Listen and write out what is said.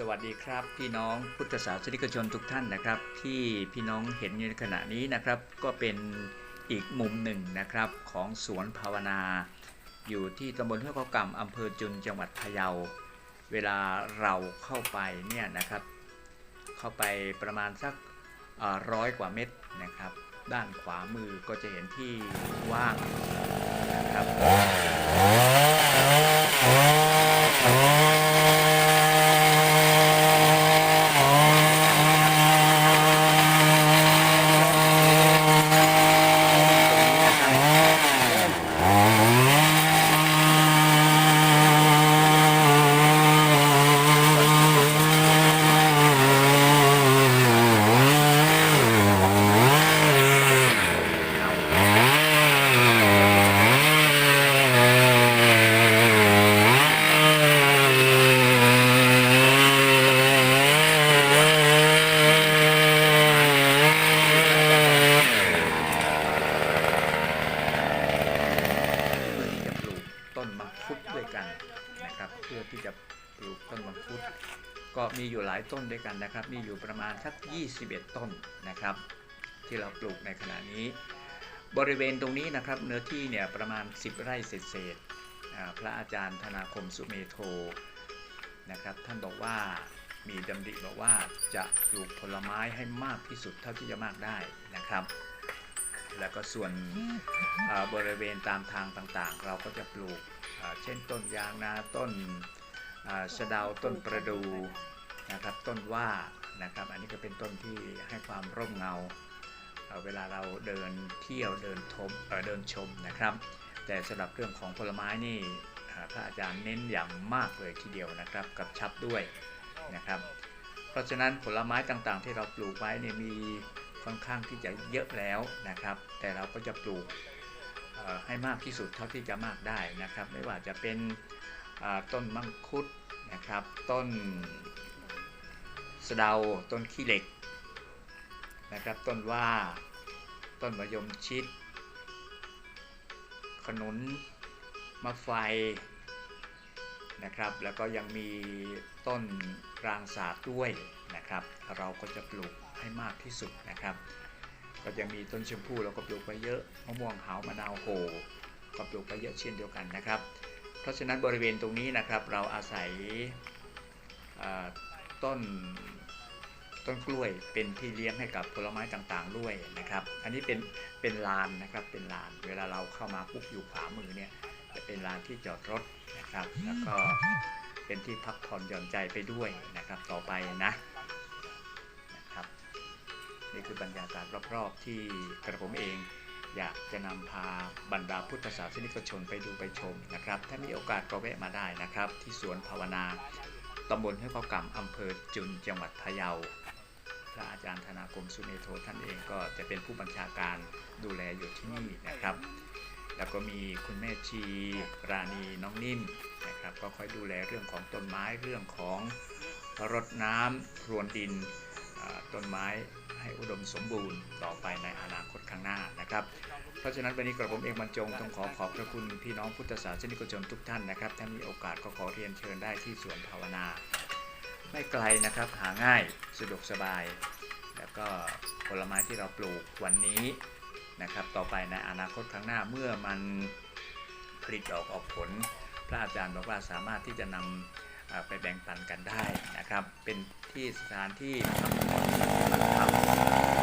สวัสดีครับ พี่น้องพุทธศาสนิกชนทุกท่านนะครับ ที่พี่น้องเห็นอยู่ในขณะนี้นะครับ ก็เป็นอีกมุมหนึ่งนะครับของสวนภาวนา อยู่ที่ตำบลห้วยข้าวก่ำอำเภอจุนจังหวัดพะเยา เวลาเราเข้าไปเนี่ยนะครับ เข้าไปประมาณสักร้อยกว่าเมตรนะครับ ด้านขวามือก็จะเห็นที่ว่างนะครับ เพื่อที่จะปลูกต้นมังคุดด้วยกันนะครับ เพื่อที่จะป ลูกต้นมังคุดก็มีอยู่หลายต้นด้วยกันนะครับ มีอยู่ประมาณสัก 21 ต้นนะครับ ที่เราปลูกในขณะนี้ บริเวณตรงนี้นะครับเนื้อที่เนี่ยประมาณ 10 ไร่เศษๆพระอาจารย์ธนาคมสุเมโทนะครับท่านบอกว่ามีดำริบอกว่าจะปลูกผลไม้ให้มากที่สุดเท่าที่จะมากได้นะครับ แล้วก็ส่วนบริเวณตามทางต่างๆ เราก็จะปลูกเช่นต้นยางนาต้น สะดาวต้นประดูนะครับต้นว่านะครับ อันนี้ก็เป็นต้นที่ให้ความร่มเงาเวลาเราเดินเที่ยวเดินชมเเดินชมนะครับ แต่สำหรับเรื่องของผลไม้นี่พระอาจารย์เน้นอย่างมากเลยทีเดียวนะครับ กับชับด้วยนะครับ เพราะฉะนั้นผลไม้ต่างๆ ที่เราปลูกไว้เนี่ยมีค่อนข้างที่จะเยอะแล้วนะครับ แต่เราก็จะปลูกให้มากที่สุดเท่าที่จะมากได้นะครับ ไม่ว่าจะเป็น ต้นมังคุดนะครับ ต้นสะเดาต้นขี้เหล็กนะครับ ต้นว่า ต้นมะยมชิด ขนุนมะไฟนะครับ แล้วก็ยังมีต้นรางสาดด้วยนะครับ เราก็จะปลูกให้มากที่สุดนะครับ ก็จะมีต้นชมพู่เราก็ปลูกไปเยอะมะม่วงหาวมะนาวโหก็ปลูกไปเยอะเช่นเดียวกันนะครับ เพราะฉะนั้นบริเวณตรงนี้นะครับ เราอาศัยต้นต้นกล้วยเป็นที่เลี้ยงให้กับผลไม้ต่างๆด้วยนะครับ อันนี้เป็นเป็นลานนะครับเป็นลาน เวลาเราเข้ามาปุ๊บอยู่ขวามือเนี่ยจะเป็นลานที่จอดรถนะครับ แล้วก็เป็นที่พักผ่อนหย่อนใจไปด้วยนะครับ ต่อไปนะนะครับ นี่คือบรรยากาศรอบๆที่กระผมเอง อยากจะนำพาบรรดาพุทธศาสนิกชนไปดูไปชมนะครับ ถ้ามีโอกาสก็แวะมาได้นะครับ ที่สวนภาวนาตำบลห้วยข้าวก่ำอำเภอจุนจังหวัดพะเยาพระอาจารย์ธนาคมสุเมโทท่านเองก็จะเป็นผู้บัญชาการดูแลอยู่ที่นี่นะครับ แล้วก็มีคุณแม่ชีราณีน้องนิ่มนะครับ ก็คอยดูแลเรื่องของต้นไม้เรื่องของรดน้ำพรวนดิน ต้นไม้ให้อุดมสมบูรณ์ต่อไปในอนาคตข้างหน้านะครับ เพราะฉะนั้นวันนี้กระผมเองบรรจงต้องขอขอบพระคุณพี่น้องพุทธศาสนิกชนทุกท่านนะครับถ้ามีโอกาสก็ขอเรียนเชิญได้ที่สวนภาวนา ไม่ไกลนะครับหาง่ายสะดวกสบาย แล้วก็ผลไม้ที่เราปลูกวันนี้นะครับต่อไปในอนาคตข้างหน้าเมื่อมันผลิตออกออกผล พระอาจารย์บอกว่าสามารถที่จะนำเอ่อ ไปแบ่งปันกันได้นะครับ เป็นที่สถานที่ทำทำ